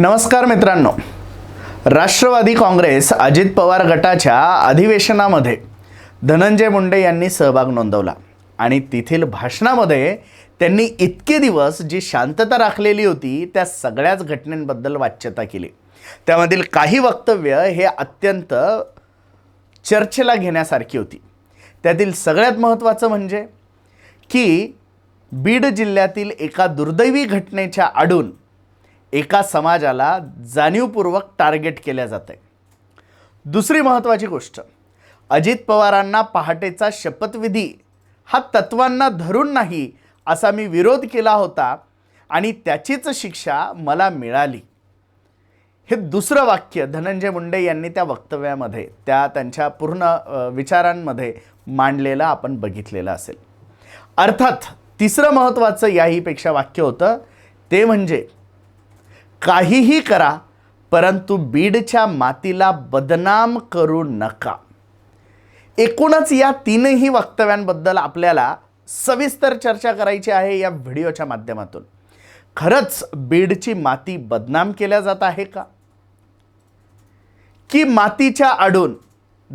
नमस्कार मित्रांनो. राष्ट्रवादी काँग्रेस अजित पवार गटाच्या अधिवेशनामध्ये धनंजय मुंडे यांनी सहभाग नोंदवला आणि तेथील भाषणामध्ये त्यांनी इतके दिवस जी शांतता राखलेली होती त्या सगळ्याच घटनेंबद्दल वाच्यता केली. त्यामधील काही वक्तव्य हे अत्यंत चर्चेला घेण्यासारखी होती. त्यातील सगळ्यात महत्त्वाचं म्हणजे की बीड जिल्ह्यातील एका दुर्दैवी घटनेच्या आडून एका समाजाला जाणीवपूर्वक टार्गेट केल्या जाते दुसरी महत्त्वाची गोष्ट अजित पवारांना पहाटेचा शपथविधी हा तत्वांना धरून नाही असा मी विरोध केला होता आणि त्याचीच शिक्षा मला मिळाली. हे दुसरं वाक्य धनंजय मुंडे यांनी त्या वक्तव्यामध्ये त्या त्यांच्या पूर्ण विचारांमध्ये मांडलेलं आपण बघितलेलं असेल. अर्थात तिसरं महत्त्वाचं याहीपेक्षा वाक्य होतं ते म्हणजे काहीही करा परंतु बीडच्या मातीला बदनाम करू नका. एकूणच या तीनही वक्तव्यांबद्दल आपल्याला सविस्तर चर्चा करायची आहे या व्हिडिओच्या माध्यमातून. खरंच बीडची माती बदनाम केल्या जात आहे का? की मातीच्या आडून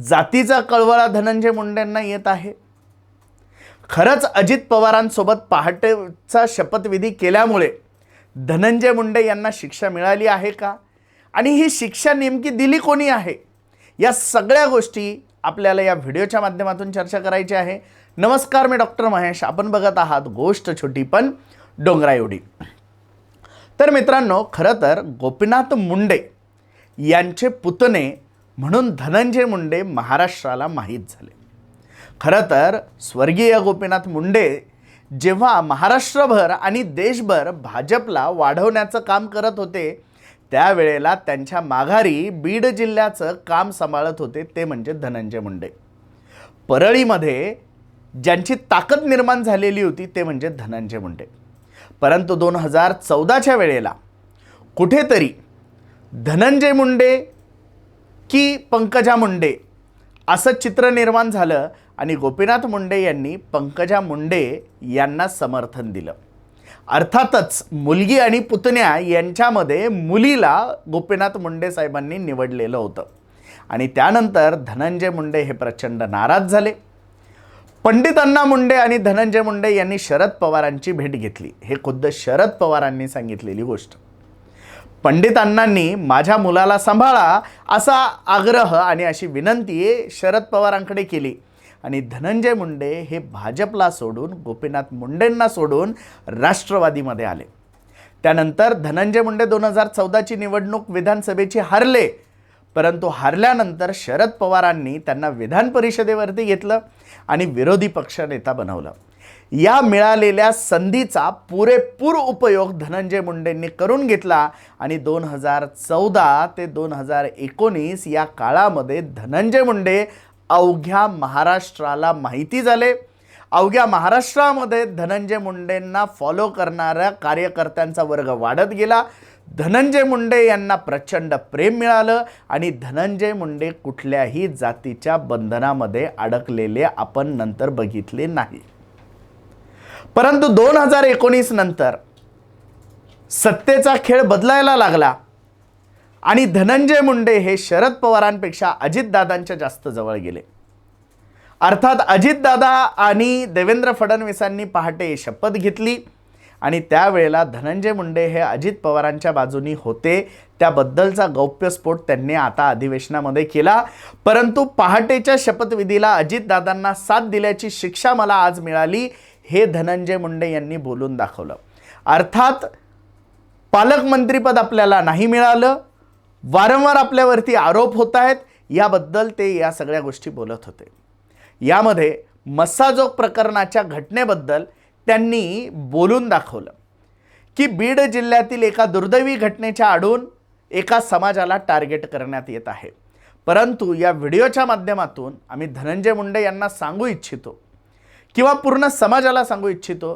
जातीचा कळवळा धनंजय मुंडेंना येत आहे? खरंच अजित पवारांसोबत पहाटेचा शपथविधी केल्यामुळे धनंजय मुंडे यांना शिक्षा मिळाली आहे का? आणि ही शिक्षा नेमकी दिली कोणी आहे? या सगळ्या गोष्टी आपल्याला या व्हिडिओच्या माध्यमातून चर्चा करायची आहे. नमस्कार मी डॉक्टर महेश. आपण बघत आहात गोष्ट छोटी पण डोंगरा एवढी तर मित्रांनो खरं तर गोपीनाथ मुंडे यांचे पुतणे म्हणून धनंजय मुंडे महाराष्ट्राला माहीत झाले. खरं तर स्वर्गीय गोपीनाथ मुंडे जेव्हा महाराष्ट्रभर आणि देशभर भाजपला वाढवण्याचं काम करत होते त्यावेळेला त्यांच्या माघारी बीड जिल्ह्याचं काम सांभाळत होते ते म्हणजे धनंजय मुंडे. परळीमध्ये ज्यांची ताकद निर्माण झालेली होती ते म्हणजे धनंजय मुंडे. परंतु दोन हजार चौदाच्या वेळेला कुठेतरी धनंजय मुंडे की पंकजा मुंडे असं चित्र निर्माण झालं आणि गोपीनाथ मुंडे यांनी पंकजा मुंडे यांना समर्थन दिलं. अर्थातच मुलगी आणि पुतण्या यांच्यामध्ये मुलीला गोपीनाथ मुंडे साहेबांनी निवडलेलं होतं. आणि त्यानंतर धनंजय मुंडे हे प्रचंड नाराज झाले. पंडित अण्णा मुंडे आणि धनंजय मुंडे यांनी शरद पवारांची भेट घेतली. हे खुद्द शरद पवारांनी सांगितलेली गोष्ट. पंडित अण्णांनी माझ्या मुलाला सांभाळा असा आग्रह आणि अशी विनंती शरद पवारांकडे केली. आणि धनंजय मुंडे हे भाजपला सोडून गोपीनाथ मुंडेंना सोडून राष्ट्रवादीमध्ये आले. त्यानंतर धनंजय मुंडे दोन हजार चौदाची निवडणूक विधानसभेची हारले परंतु हारल्यानंतर शरद पवारांनी त्यांना विधान परिषदेवरती घेतलं आणि विरोधी पक्षनेता बनवलं. या मिळालेल्या संधीचा पुरेपूर उपयोग धनंजय मुंडेंनी करून घेतला आणि दोन हजार चौदा ते दोन हजार एकोणीस या काळामध्ये धनंजय मुंडे अवघ्या महाराष्ट्राला माहिती झाले. अवघ्या महाराष्ट्रामध्ये धनंजय मुंडेंना फॉलो करणाऱ्या कार्यकर्त्यांचा वर्ग वाढत गेला. धनंजय मुंडे यांना प्रचंड प्रेम मिळालं आणि धनंजय मुंडे कुठल्याही जातीच्या बंधनामध्ये अडकलेले आपण नंतर बघितले नाही. परंतु दोन हजार एकोणीस नंतर सत्तेचा खेळ बदलायला लागला. आणि धनंजय मुंडे हे शरद पवारांपेक्षा अजितदादांच्या जास्त जवळ गेले. अर्थात अजितदादा आणि देवेंद्र फडणवीसांनी पहाटे शपथ घेतली आणि त्यावेळेला धनंजय मुंडे हे अजित पवारांच्या बाजूनी होते. त्याबद्दलचा गौप्यस्फोट त्यांनी आता अधिवेशनामध्ये केला. परंतु पहाटेच्या शपथविधीला अजितदादांना साथ दिल्याची शिक्षा मला आज मिळाली हे धनंजय मुंडे यांनी बोलून दाखवलं. अर्थात पालकमंत्रीपद आपल्याला नाही मिळालं वारंवार आपल्यावरती आरोप होत आहेत याबद्दल ते या सगळ्या गोष्टी बोलत होते. यामध्ये मस्साजोग प्रकरणाच्या घटनेबद्दल त्यांनी बोलून दाखवलं की बीड जिल्ह्यातील एका दुर्दैवी घटनेच्या आडून एका समाजाला टार्गेट करण्यात येत आहे. परंतु या व्हिडिओच्या माध्यमातून आम्ही धनंजय मुंडे यांना सांगू इच्छितो किंवा पूर्ण समाजाला सांगू इच्छितो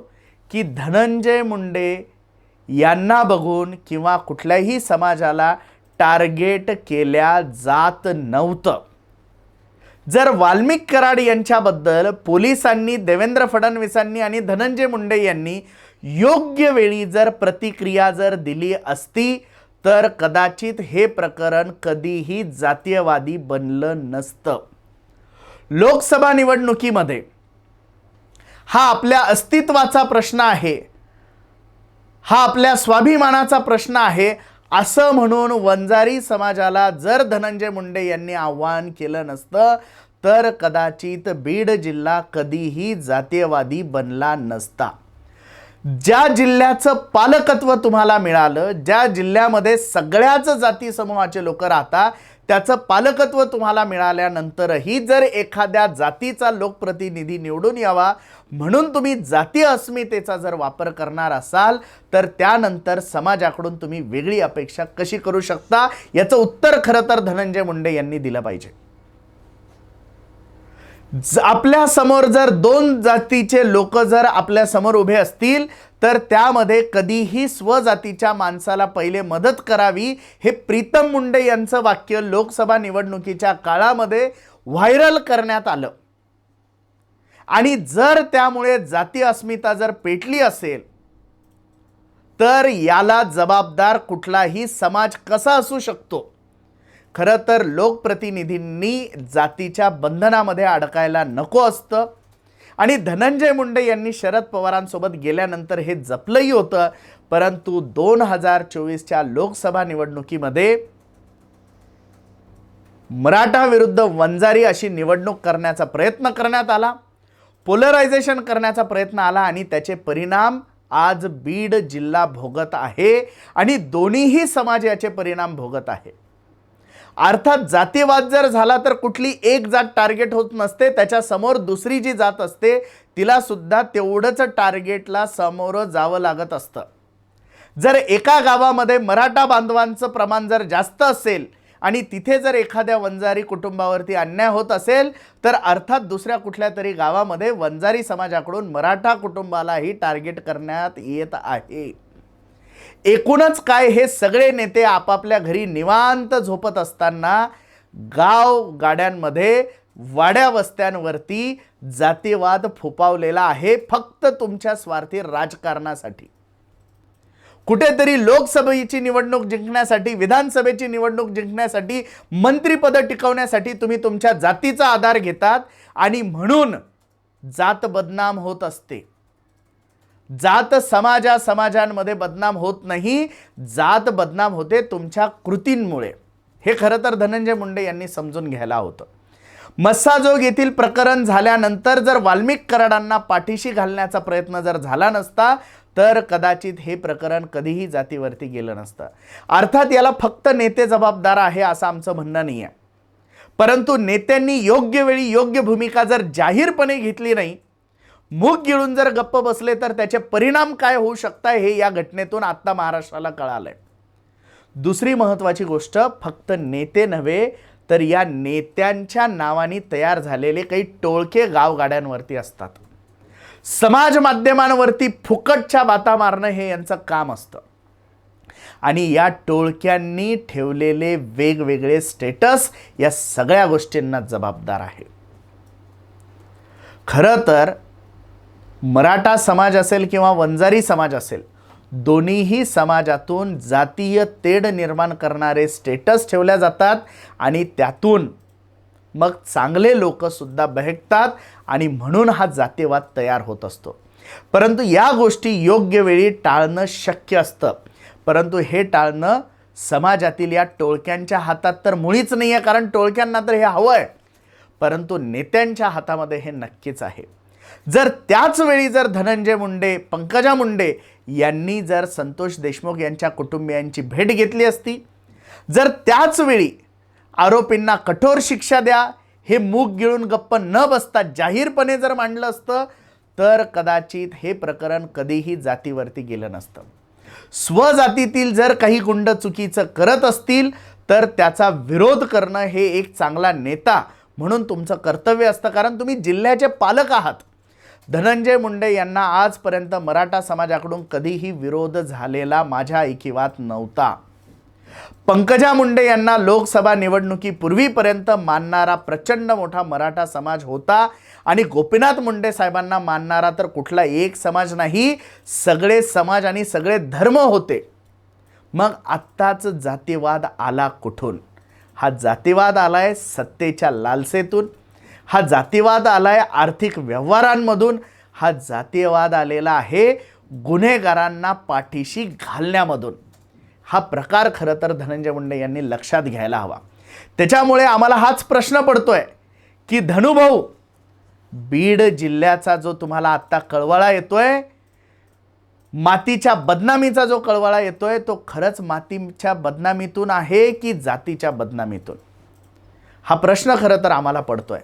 की धनंजय मुंडे यांना बघून किंवा कुठल्याही समाजाला टार्गेट केल्या जात नव्हतं. जर वाल्मिक कराड यांच्याबद्दल पोलिसांनी देवेंद्र फडणवीसांनी आणि धनंजय मुंडे यांनी योग्य वेळी जर प्रतिक्रिया जर दिली असती तर कदाचित हे प्रकरण कधीही जातीयवादी बनलं नसतं. लोकसभा निवडणुकीमध्ये हा आपल्या अस्तित्वाचा प्रश्न आहे. हा आपल्या स्वाभिमानाचा प्रश्न आहे. असं म्हणून वंजारी समाजाला जर धनंजय मुंडे यांनी आव्हान केलं नसतं तर कदाचित बीड जिल्हा कधीही जातीयवादी बनला नसता. ज्या जिल्ह्याचं पालकत्व तुम्हाला मिळालं ज्या जिल्ह्यामध्ये सगळ्याच जाती समूहाचे लोक राहतात त्याचं पालकत्व तुम्हाला मिळाल्यानंतरही जर एखाद्या जातीचा लोकप्रतिनिधी निवडून यावा म्हणून तुम्ही जाती अस्मितेचा जर वापर करणार असाल तर त्यानंतर समाजाकडून तुम्ही वेगळी अपेक्षा कशी करू शकता? याचं उत्तर खरं तर धनंजय मुंडे यांनी दिलं पाहिजे. आपल्यासमोर जर दोन जातीचे लोक जर आपल्यासमोर उभे असतील तर त्यामध्ये कधीही स्वजातीच्या माणसाला पहिले मदत करावी हे प्रीतम मुंडे यांचं वाक्य लोकसभा निवडणुकीच्या काळामध्ये व्हायरल करण्यात आलं. आणि जर त्यामुळे जाती अस्मिता जर पेटली असेल तर याला जबाबदार कुठलाही समाज कसा असू शकतो? खरं तर लोकप्रतिनिधींनी जातीच्या बंधनामध्ये अडकायला नको असतं. आणि धनंजय मुंडे यांनी शरद पवारांसोबत गेल्यानंतर हे जपलंही होतं. परंतु दोन हजार चोवीसच्या लोकसभा निवडणुकीमध्ये मराठा विरुद्ध वंजारी अशी निवडणूक करण्याचा प्रयत्न करण्यात आला. पोलरायझेशन करण्याचा प्रयत्न आला आणि त्याचे परिणाम आज बीड जिल्हा भोगत आहे आणि दोन्हीही समाज याचे परिणाम भोगत आहे. अर्थात जातीवाद जर झाला तर कुठली एक जात टार्गेट होत नसते त्याच्यासमोर दुसरी जी जात असते तिलासुद्धा तेवढंच टार्गेटला समोरं जावं लागत असतं. जर एका गावामध्ये मराठा बांधवांचं प्रमाण जर जास्त असेल आणि तिथे जर एखाद्या वंजारी कुटुंबावरती अन्याय होत असेल तर अर्थात दुसऱ्या कुठल्या तरी गावामध्ये वंजारी समाजाकडून मराठा कुटुंबालाही टार्गेट करण्यात येत आहे. एकूणच काय हे सगळे नेते आपापल्या घरी निवांत झोपत असताना गाव गाड्यांमध्ये वाड्या वस्त्यांवरती जातीवाद फोपावलेला आहे फक्त तुमच्या स्वार्थी राजकारणासाठी. कुठेतरी लोकसभेची निवडणूक जिंकण्यासाठी विधानसभेची निवडणूक जिंकण्यासाठी मंत्रिपद टिकवण्यासाठी तुम्ही तुमच्या जातीचा आधार घेतात आणि म्हणून जात बदनाम होत असते. जात समाजा समाजांमध्ये बदनाम होत नाही. जात बदनाम होते तुमच्या कृतींमुळे. हे खरं तर धनंजय मुंडे यांनी समजून घ्यायला होतं. मस्साजोग येथील प्रकरण झाल्यानंतर जर वाल्मिक कराडांना पाठीशी घालण्याचा प्रयत्न जर झाला नसता तर कदाचित हे प्रकरण कधीही जातीवरती गेलं नसतं. अर्थात याला फक्त नेते जबाबदार आहे असं आमचं म्हणणं नाही आहे परंतु नेत्यांनी योग्य वेळी योग्य भूमिका जर जाहीरपणे घेतली नाही मूग गिळून जर गप्प बसले तर त्याचे परिणाम काय होऊ शकतात हे या घटनेतून आत्ता महाराष्ट्राला कळालंय. दुसरी महत्त्वाची गोष्ट फक्त नेते नव्हे तर या नेत्यांच्या नावाने तयार झालेले काही टोळके गावगाड्यांवरती असतात. समाज माध्यमांवरती फुकटच्या बाता मारणं हे यांचं काम असतं. आणि या टोळक्यांनी ठेवलेले वेगवेगळे स्टेटस या सगळ्या गोष्टींना जबाबदार आहे. खरं तर मराठा समाज असेल किंवा वंजारी समाज असेल दोन्हीही समाजातून जातीय तेढ निर्माण करणारे स्टेटस ठेवल्या जातात आणि त्यातून मग चांगले लोकसुद्धा बहकतात आणि म्हणून हा जातीवाद तयार होत असतो. परंतु या गोष्टी योग्य वेळी टाळणं शक्य असतं. परंतु हे टाळणं समाजातील या टोळक्यांच्या हातात तर मुळीच नाही आहे कारण टोळक्यांना तर हे हवं आहे परंतु नेत्यांच्या हातामध्ये हे नक्कीच आहे. जर त्याच वेळी जर धनंजय मुंडे पंकजा मुंडे यांनी जर संतोष देशमुख यांच्या कुटुंबियांची भेट घेतली असती जर त्याच वेळी आरोपींना कठोर शिक्षा द्या हे मूग गिळून गप्प न बसता जाहीरपणे जर मांडलं असतं तर कदाचित हे प्रकरण कधीही जातीवरती गेलं नसतं. स्वजातीतील जर काही गुंड चुकीचं करत असतील तर त्याचा विरोध करणं हे एक चांगला नेता म्हणून तुमचं कर्तव्य असतं कारण तुम्ही जिल्ह्याचे पालक आहात. धनंजय मुंडे यांना आजपर्यंत मराठा समाजाकडून कधीही विरोध झालेला माझ्या ऐकिवात नव्हता. पंकजा मुंडे यांना लोकसभा निवडणुकीपूर्वीपर्यंत मानणारा प्रचंड मोठा मराठा समाज होता आणि गोपीनाथ मुंडे साहेबांना मानणारा तर कुठला एक समाज नाही सगळे समाज आणि सगळे धर्म होते. मग आत्ताच जातीवाद आला कुठून? हा जातीवाद आला आहे सत्तेच्या लालसेतून. हा जातीवाद आहे आर्थिक व्यवहारांमधून. हा जातीयवाद आलेला आहे गुन्हेगारांना पाठीशी घालण्यामधून. हा प्रकार खरं तर धनंजय मुंडे यांनी लक्षात घ्यायला हवा. त्याच्यामुळे आम्हाला हाच प्रश्न पडतो आहे की धनुभाऊ बीड जिल्ह्याचा जो तुम्हाला आत्ता कळवळा येतोय मातीच्या बदनामीचा जो कळवळा येतोय तो खरंच मातीच्या बदनामीतून आहे की जातीच्या बदनामीतून? हा प्रश्न खरं तर आम्हाला पडतोय.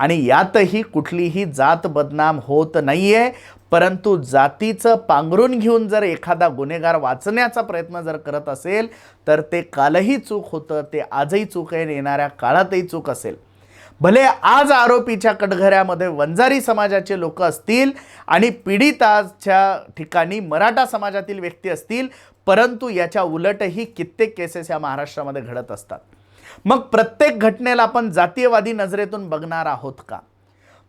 आणि यातही कुठलीही जात बदनाम होत नाही आहे परंतु जातीचं पांघरून घेऊन जर एखादा गुन्हेगार वाचण्याचा प्रयत्न जर करत असेल तर ते कालही चूक होतं ते आजही चूक आहे येणाऱ्या काळातही चूक असेल. भले आज आरोपीच्या कटघऱ्यामध्ये वंजारी समाजाचे लोक असतील आणि पीडिताच्या ठिकाणी मराठा समाजातील व्यक्ती असतील परंतु याच्या उलटही कित्येक केसेस या महाराष्ट्रामध्ये घडत असतात. मग प्रत्येक घटनेला आपण जातीयवादी नजरेतून बघणार आहोत का?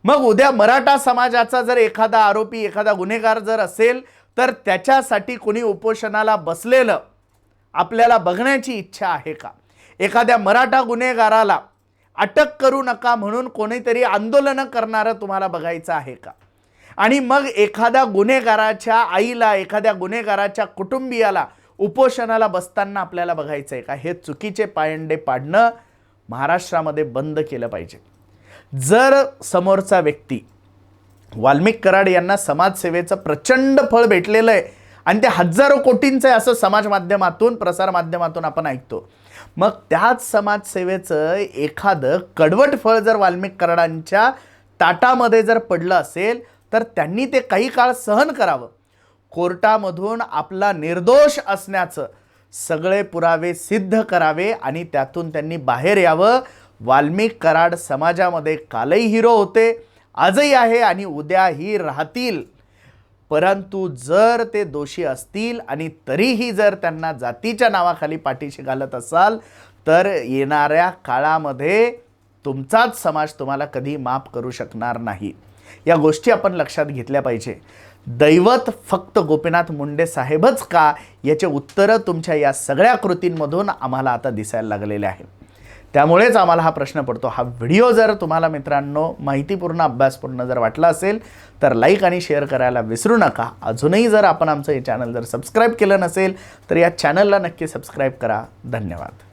मग उद्या मराठा समाजाचा जर एखादा आरोपी एखादा गुन्हेगार जर असेल तर त्याच्यासाठी कोणी उपोषणाला बसलेलं आपल्याला बघण्याची इच्छा आहे का? एखाद्या मराठा गुन्हेगाराला अटक करू नका म्हणून कोणीतरी आंदोलनं करणारं तुम्हाला बघायचं आहे का? आणि मग एखाद्या गुन्हेगाराच्या आईला एखाद्या गुन्हेगाराच्या कुटुंबियाला उपोषणाला बसताना आपल्याला बघायचं आहे का? हे चुकीचे पायंडे पाडणं महाराष्ट्रामध्ये बंद केलं पाहिजे. जर समोरचा व्यक्ती वाल्मिक कराड यांना समाजसेवेचं प्रचंड फळ भेटलेलं आहे आणि ते हजारो कोटींचं आहे असं समाज माध्यमातून प्रसार माध्यमातून आपण ऐकतो मग त्याच समाजसेवेचं एखादं कडवट फळ जर वाल्मिक कराडांच्या ताटामध्ये जर पडलं असेल तर त्यांनी ते काही काळ सहन करावं. कोर्टामधून आपला निर्दोष असण्याचं सगळे पुरावे सिद्ध करावे आणि त्यातून त्यांनी बाहेर यावं. वाल्मिक कराड समाजामध्ये कालही हिरो होते आजही आहे आणि उद्याही राहतील. परंतु जर ते दोषी असतील आणि तरीही जर त्यांना जातीच्या नावाखाली पाठीशी घालत असाल तर येणाऱ्या काळामध्ये तुमचाच समाज तुम्हाला कधी माफ करू शकणार नाही. या गोष्टी आपण लक्षात घेतल्या पाहिजे. दैवत फक्त गोपीनाथ मुंडे साहेबच का? याचे उत्तरं तुमच्या या सगळ्या कृतींमधून आम्हाला आता दिसायला लागलेले आहे त्यामुळेच आम्हाला हा प्रश्न पडतो. हा व्हिडिओ जर तुम्हाला मित्रांनो माहितीपूर्ण अभ्यासपूर्ण जर वाटला असेल तर लाईक आणि शेअर करायला विसरू नका. अजूनही जर आपण आमचं हे चॅनल जर सबस्क्राईब केलं नसेल तर या चॅनलला नक्की सबस्क्राईब करा. धन्यवाद.